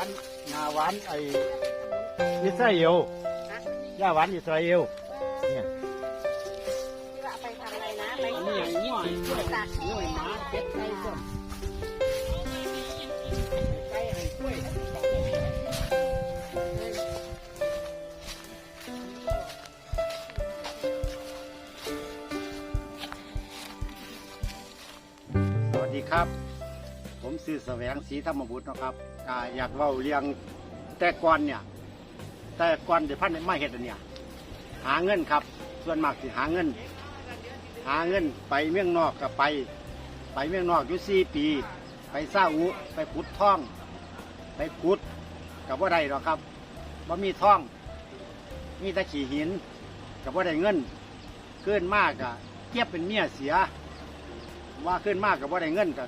านงาหวานไอ้อิสราเอลย่าหวานอิสราเอลเนี่ยที่ว่าเอาไปทำอะไรนะไปอันนี้อย่างง่วงช่วยตัดง่วงหมาเป็ดไก่ส้ม ผมสื่อแสวงศรีธรรมบุตรนะครับอ่าอยากเล่าเรียงแต่ก่อนเนี่ย แต่ก่อนเดี๋ยวพันธุ์มาเห็ดอันเนี่ย หาเงินครับ ส่วนมากสิหาเงิน หาเงินไปเมืองนอกก็ไป ไปเมืองนอกอยู่สี่ปี ไปซาอุไปขุดท่อง ไปขุดกับว่าใดหรอกครับว่ามีท่อง มีตะขี่หิน กับว่าได้เงินขึ้นมากอะเก็บเป็นเมียเสีย ว่าขึ้นมากกับว่าได้เงินก็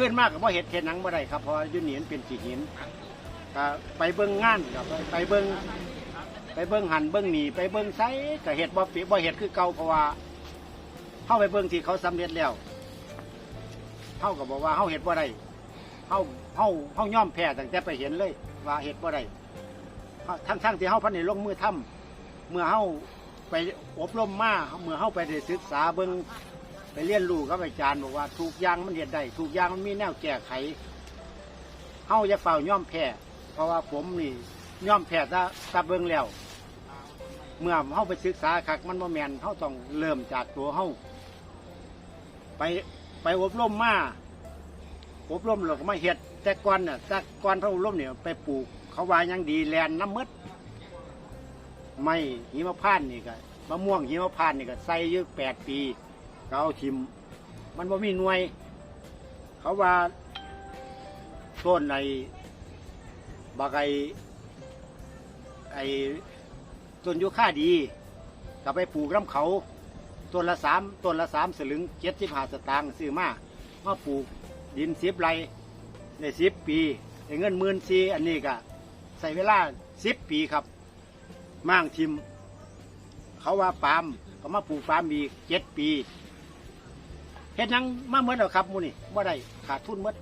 ขึ้นมากกับว่าเห็ดเห็ดหนังว่ได้ครับเพราะอยูนี่มันเป็นขี้หินก็ไปเบิ้งงานกับไปเบิ้งไปเบิ้งหันเบิ้งหนีไปเบิ้งไซกับเห็ดบ่ปีบ่เห็ดคือเก่าเพราะว่าเข้าไปเบิ้งที่เขาสำเร็จแล้วเข้ากับบอกว่าเข้าเห็ดบ่ได้เข้าเข้าเข้าย่อมแพ้ตั้งแต่ไปเห็นเลย ว่าเห็ดบ่ได้ทั้งทั้งที่เข้าพันในลงมือทำเมื่อเข้าไปอบรมมาเมื่อเข้าไปได้ศึกษาเบิ้ง ไปเรียนรู้กับอาจารย์บอกว่าถูกอยางมันเห็นได้ถูกอยางมันมีแนวแก้ไขเฮาจะเฝ้าย่อมแพ้เพราะว่าผมนี่ย่อมแพ้ถ้าถ้าเบิ่งแล้ว เมื่อเฮาไปศึกษาคักมันบ่แม่นเฮาต้องเริ่มจากตัวเฮาไปไปอบรมมาอบรมแล้วก็มาเฮ็ดแต่ก่อนน่ะแต่ก่อนเขาอบรมเนี่ยไปปลูกเขาวายังดีแลนน้ำมืดไม่หิมะพานนี่ก็มะม่วงหิมะพานนี่ก็ใส่ยืดแปดปี ก็เอาทิม มันว่มีหน่วย เขาว่าต้นในบากไอไอต้นยูค่าดีก็ไปปลูกน้ำเขาต้นละสามต้นละสามสลึงเจ็ดสิบห้าสตางค์ซื้อมามาปลูกดินสิบไรในสิบปีได้เงินหมื่นซีอันนี้ก็ใส่เวลาสิบปีครับมั่งทิม เขาว่าปาล์มก็มาปลูกปาล์มอีกเจ็ดปี เฮ็ดหยังมาเมื่อแล้วครับหมูนี่บ่ได้ขาดทุนหมด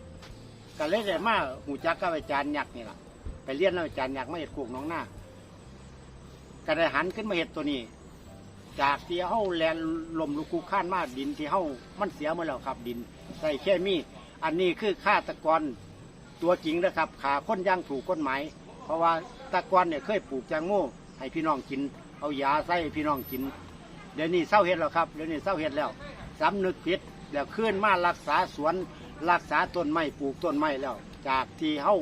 ก็เลยได้มาหูจักกับอาจารย์ยักษ์นี่ล่ะไปเรียนแล้วอาจารย์ยักษ์มาเฮ็ดกูกน้องหน้าก็ได้หันขึ้นมาเฮ็ดตัวนี้ จากที่เฮาแลนลมลูกคูข้านมาดินที่เฮามันเสียหมดแล้วครับ ดินใส่แค่มีอันนี้คือฆาตกรตัวจริงนะครับขาค้นย่างถูกกฎหมายเพราะว่าตะกอนเนี่ยเคยปลูกแตงโมให้พี่น้องกิน เอายาใส่ให้พี่น้องกิน เดี๋ยวนี้เศร้าเฮ็ดแล้วครับเดี๋ยวนี้เศร้าเฮ็ดแล้วสำนึกผิด แล้วขึ้นมารักษาสวนรักษาต้นไม้ปลูกต้นไม้แล้ว จากที่เฮา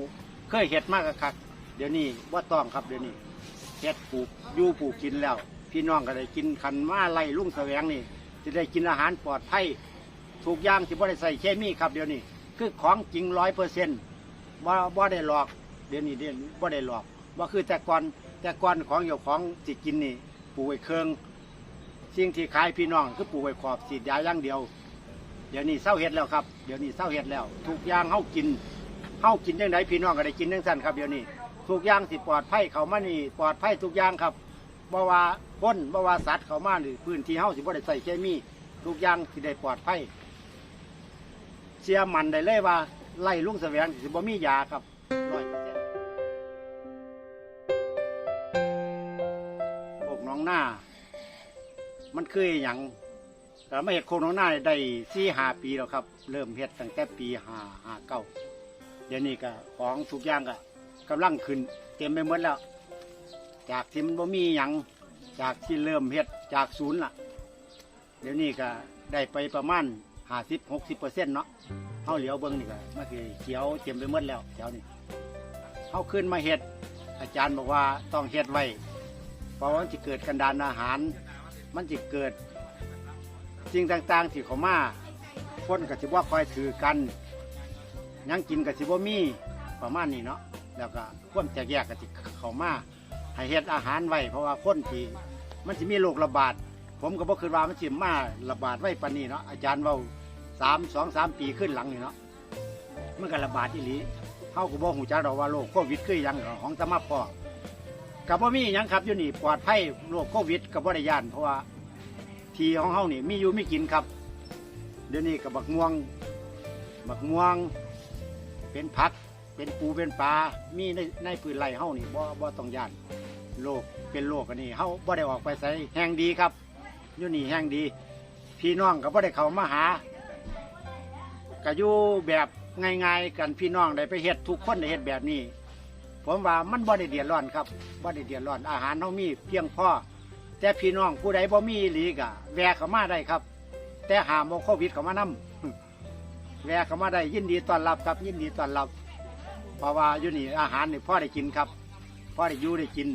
เคยเฮ็ดมากคักเดี๋ยวนี้ว่าต้องครับเดี๋ยวนี้เฮ็ดปลูกอยู่ปลูกกินแล้ว พี่น้องก็ได้กินคันมาไล่ลุงแสวงนี่จะได้กินอาหารปลอดภัยถูกย่างที่บ่ได้ใส่เคมีครับเดี๋ยวนี้ คือของจริงร้อยเปอร์เซ็นต์บ่บ่ได้หลอกเดี๋ยวนี้เดี๋ยวนี้บ่ได้หลอกว่าคือแต่ก่อนแต่ก่อนของเจ้าของสิกินนี่ปลูกไว้เครื่องสิ่งที่ขายพี่น้องคือปลูกไว้ขอบสีดยาอย่างเดียว เดี๋ยวนี้เศร้าเห็ดแล้วครับเดี๋ยวนี้เศร้าเห็ดแล้วทุกอย่างเฮากินเฮากินยังไงพี่น้องก็ได้กินยังสั้นครับเดี๋ยวนี้ทุกอย่างสิปลอดภัยเขามานี่ปลอดภัยทุกอย่างครับบ่ว่าคนบ่ว่าสัตว์เขามาหรือพื้นที่เฮาสิบ่ได้ใส่เคมีทุกอย่างสิได้ปลอดภัยเชื่อมันได้เลยว่าไล่ลุงแสวงสิบ่มียาครับร้อยเปอร์เซ็นต์พวกน้องหน้า มันคืออย่าง แต่มาเห็ดโคโนนาได้สี่หาปีแล้วครับ เริ่มเห็ดตั้งแต่ปีห้าห้าเก้าเดี๋ยวนี้ก็ของทุกอย่างก็กำลังขึ้น เต็มไปหมดแล้ว จากที่มันบ่มีหยังจากที่เริ่มเห็ดจากศูนย์ล่ะ เดี๋ยวนี้ก็ได้ไปประมาณห้าสิบหกสิบเปอร์เซ็นต์เนาะเขาเหลียวเบิ้งนี่ก็มันคือเขียวเต็มไปหมดแล้วแถวนี้เขาขึ้นมาเห็ด อาจารย์บอกว่าต้องเห็ดไว้เพราะว่ามันจะเกิดกันดานอาหาร มันจะเกิด สิ่งต่างๆที่เขามาคนกับสิว่าคอยถือกันยังกินกับสิว่ามีประมาณนี้เนาะแล้วก็ความแตกแยกกับสิเขามาให้เฮ็ดอาหารไว้เพราะว่าคนที่มันจะมีโรคระบาด ผมก็บอกคือว่ามันสิมาระบาดไว้ปานนี้เนาะอาจารย์ว่าสามสองสามปีขึ้นหลังนี่เนาะมันก็ระบาดที่หลีเขาก็บอกหูจักเราว่าโรคโควิดคือหยังของตะมาพอกับว่ามียังครับอยู่นี่ปลอดภัยโรคโควิดกับว่าได้ยานเพราะว่า ทีของเฮานี่มีอยู่มีกินครับ เดี๋ยวนี้กับบักม่วง บักม่วง เป็นผัก เป็นปูเป็นปลา มีในในพื้นไรเฮานี่บ่บ่ต้องย่านโลกเป็นโลกอันนี้เฮาบ่ได้ออกไปใส่แห่งดีครับอยู่นี่แห่งดี พี่น้องก็บ่ได้เข้ามาหาก็อยู่แบบง่ายๆกันพี่น้องได้ไปเฮ็ดทุกคนได้เฮ็ดแบบนี้ ผมว่ามันบ่ได้เดือดร้อนครับบ่ได้เดือดร้อนอาหารเฮามีเพียงพอ แต่พี่น้องผู้ใดบ่มีอีหลีก็แวะเข้ามาได้ครับ แต่หามเอาโควิดเข้ามานํแวะเข้ามาได้ยินดีต้อนรับครับ ยินดีต้อนรับเพราะว่าอยู่นี่อาหารนี่พ่อได้กินครับพ่อได้อยู่ได้กิน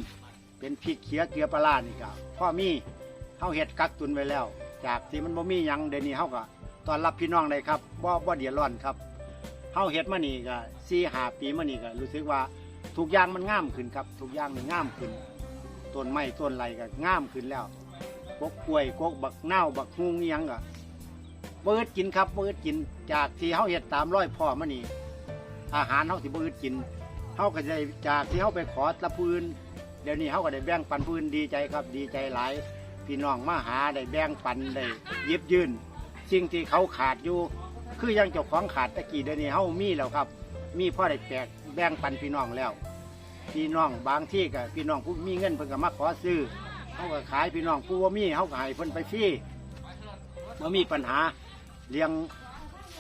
เป็นพริกเขียเกลือปลาร้านี่ก็พ่อมีเฮาเฮ็ดกักตุนไว้แล้ว จากที่มันบ่มีหยังเดี๋ยวนี้เฮาก็ต้อนรับพี่น้องได้ครับบ่บ่เดือดร้อนครับเฮาเฮ็ดมานี่ก็4 5ปีมานี่ก็รู้สึกว่าทุกอย่างมันงามขึ้นครับทุกอย่างนี่งามขึ้น ต้นไม้ต้นไรก็งามขึ้นแล้วกกกล้วยกกบักเน่าบักฮุงยังก็เบิดกินครับเบิดกิน จากที่เฮาเฮ็ดตามร้อยพ่อมานี่อาหารเขาสิบ่อึดกินเขาก็ได้จากที่เขาไปขอตะพื้นเดี๋ยวนี้เขาก็ได้แบ่งปันพื้นดีใจครับ ดีใจหลายพี่น้องมาหาได้แบ่งปันได้ยิบยืนสิ่งที่เขาขาดอยู่ คือยังเจ้าของขาดตะกี้เดี๋ยวนี้เขามีแล้วครับ มีพ่อได้แจกแบ่งปันพี่น้องแล้ว พี่น้องบางที่ก็พี่น้องผู้มีเงินเพิ่นก็มาขอซื้อเขาก็ขายพี่น้องผู้ว่ามีเขาก็ให้เพิ่นไปฟรีบ่มีปัญหาเลี้ยง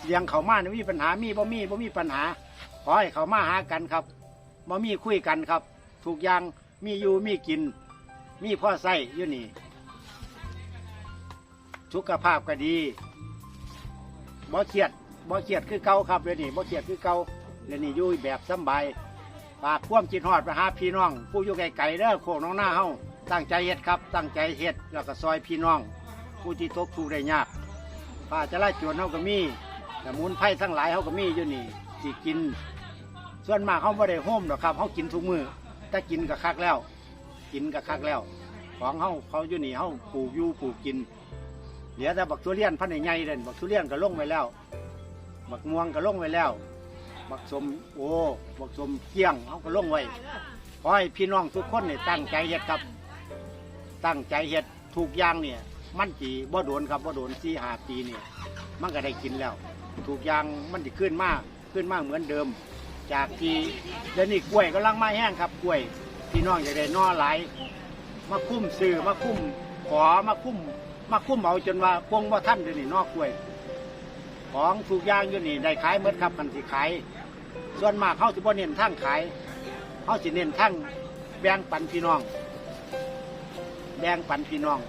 เลี้ยงเขามาเนี่ยมีปัญหามีบ่มีบ่มีปัญหาขอให้เขามาหากันครับบ่มีคุยกันครับทุกอย่างมีอยู่มีกิน มีพ่อใส่อยู่นี่สุขภาพก็ดีบ่เครียดบ่เครียดคือเก่าครับเดี๋ยวนี้บ่เครียดคือเก่าเดี๋ยวนี้อยู่แบบสบาย ฝากความจิตฮอดไปหาพี่น้อง ผู้อยู่ไกลๆเด้อโคกน้องหน้าเฮาตั้งใจเฮ็ดครับ ตั้งใจเฮ็ดแล้วก็ซอยพี่น้อง ผู้ที่ตกทุกข์ได้ยากป้าจะไล่จวนเขาก็มีแต่มุนไผ่ทั้งหลายเขาก็มีอยู่นี่สิกิน ส่วนมากเขาไม่ได้โฮมหรอกครับเขากินทุกมือแต่กินกับคักแล้ว กินกับคักแล้ว ของเขาเขาอยู่นี่เขาปลูกอยู่ปลูกกินเหลือแต่บักทุเรียนพันธุ์ใหญ่ๆเด่นบักทุเรียนก็ลงไปแล้วบักม่วงก็ลงไปแล้ว บักสมโอบักสมเกี้ยงเขาก็ลงไว้ขอให้พี่น้องทุกคนเนี่ยตั้งใจเฮ็ดครับ ตั้งใจเฮ็ดทุกอย่างเนี่ย มันจีบ่โดนครับบ่โดนสี่หาปีเนี่ย มันก็ได้กินแล้วทุกอย่างมันจะขึ้นมากขึ้นมากเหมือนเดิม จากที่เดี๋ยวนี้กล้วยกำลังมาแห้งครับกล้วยพี่น้องอยากได้นอหลายมาคุ้มซื้อมาคุ้มขอมาคุ้มมาคุ้มเอาจนว่าพวงว่าท่านเดี๋ยวนี้นอกกล้วย ของทุกอย่างอยู่นี่ได้ขายหมดครับมันสิขาย ส่วนมากเขาสิบ่เน้นทั้งขายเขาสิเน้นทั้งแบ่งปันพี่น้อง แบ่งปันพี่น้อง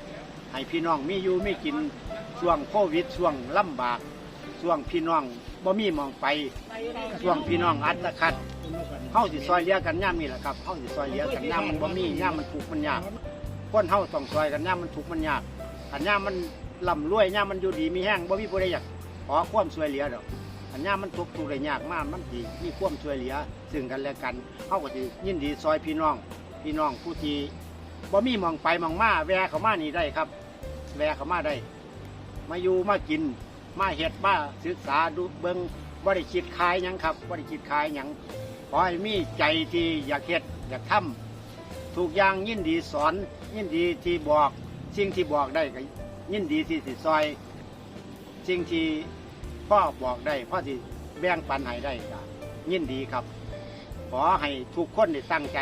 ให้พี่น้องมีอยู่มีกินช่วงโควิดช่วงลำบากช่วงพี่น้องบ่มีมองไปช่วงพี่น้องอัตคัดเฮาสิซอยเลี้ยกันย่ามนี่แหละครับเฮาสิซอยเลี้ยกันย่ามมันบ่มีย่ามมันทุกมันยากคนเฮาต้องซอยกันย่ามมันทุกมันยากอันย่ามมันลำรวยย่ามมันอยู่ดีมีแห้งบ่มีผู้ใดอยากขอความช่วยเหลือดอก อันย่ามมันทุกข์ทุกข์ได้ยากมากมันสิมีความช่วยเหลือซึ่งกันและกันเฮาก็สิยินดีซอยพี่น้อง พี่น้องผู้ที่บ่มีมองไปมองมาแวะเขามานี่ได้ครับ แวะเขามาได้ มาอยู่มากิน มาเฮ็ดมาศึกษาดูเบิงบ่ได้คิดขายยังครับบ่ได้คิดขายยังขอให้มีใจที่อยากเฮ็ดอยากทำทุกอย่างยินดีสอน ยินดีที่บอกสิ่งที่บอกได้ก็ยินดีที่สิซอยสิ่งที่ พ่อบอกได้พ่อสิแบ่งปันให้ได้ก็ยินดีครับ ขอให้ทุกคนได้ตั้งใจ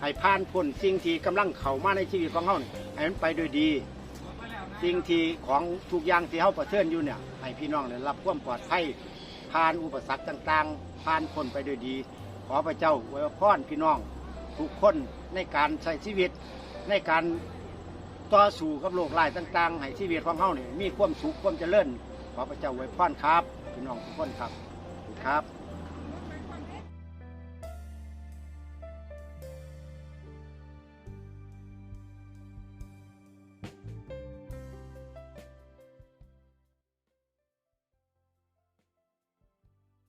ให้ผ่านพ้นสิ่งที่กำลังเข้ามาในชีวิตของเขานี่ให้มันไปโดยดี สิ่งที่ของทุกอย่างที่เขาประเทินอยู่เนี่ยให้พี่น้องได้รับความปลอดภัยผ่านอุปสรรคต่างๆผ่านพ้นไปโดยดี ขอพระเจ้าไว้พรพี่น้อง ทุกคนในการใช้ชีวิตในการต่อสู้กับโรคร้ายต่างๆให้ชีวิตของเขาเนี่ยมีความสุขความเจริญ ขอพระเจ้าไว้พรครับพี่น้องทุกคนครับครับ